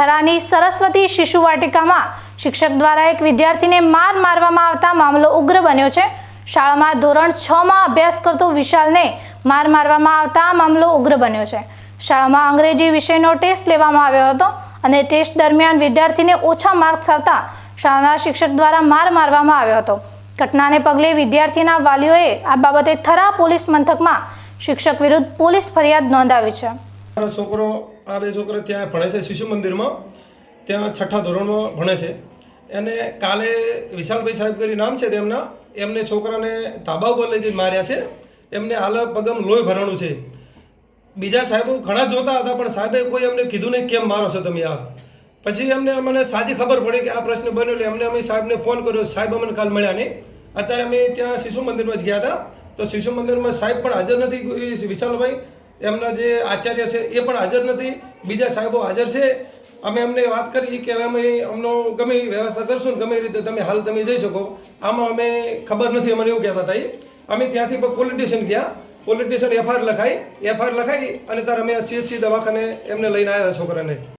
થરાની સરસ્વતી શિશુ વાટિકામાં શિક્ષક દ્વારા એક વિદ્યાર્થીને માર મારવામાં આવતા મામલો ઉગ્ર બન્યો છે. શાળામાં ધોરણ છ માં અભ્યાસ કરતો વિશાલને માર મારવામાં આવતા મામલો ઉગ્ર બન્યો છે. શાળામાં અંગ્રેજી વિષયનો ટેસ્ટ લેવામાં આવ્યો હતો અને ટેસ્ટ દરમિયાન વિદ્યાર્થીને ઓછા માર્ક્સ આવતા શાળાના શિક્ષક દ્વારા માર મારવામાં આવ્યો હતો. ઘટનાને પગલે વિદ્યાર્થીના વાલીઓએ આ બાબતે થરા પોલીસ મથકમાં શિક્ષક વિરુદ્ધ પોલીસ ફરિયાદ નોંધાવી છે. મારો છોકરો, આ બે છોકરા ત્યાં ભણે છે શિશુ મંદિરમાં. ત્યાં છઠ્ઠા ધોરણમાં ભણે છે. એને કાલે વિશાલભાઈ સાહેબ કરી નામ છે તેમના. એમને છોકરાને ધાબા ઉપર લઈ જઈને માર્યા છે. એમને હાલ પગમ લોહી ભરાણું છે. બીજા સાહેબો ઘણા જોતા હતા, પણ સાહેબે કોઈ એમને કીધું નહીં કેમ મારો છો તમે આ. પછી એમને મને સાચી ખબર પડી કે આ પ્રશ્ન બન્યો એટલે એમને અમે સાહેબને ફોન કર્યો. સાહેબ અમને કાલ મળ્યા નહીં. અત્યારે અમે ત્યાં શિશુ મંદિરમાં જ ગયા હતા. તો શિશુ મંદિરમાં સાહેબ પણ હાજર નથી, વિશાલભાઈ. એમના જે આચાર્ય છે એ પણ હાજર નથી. બીજા સાહેબો હાજર છે. અમે એમને વાત કરી કે અમે અમનો ગમે વ્યવસ્થા કરશું ને ગમે રીતે તમે હાલ તમે જઈ શકો. આમાં અમે ખબર નથી અમને એવું કહેતા હતા અમે ત્યાંથી પણ સ્ટેશન ગયા. પોલિટિશિયન એફઆઈઆર લખાઈ. એફઆઈઆર લખાઈ અને તાર અમે સીએચસી દવાખાને એમને લઈને આવ્યા છોકરાને.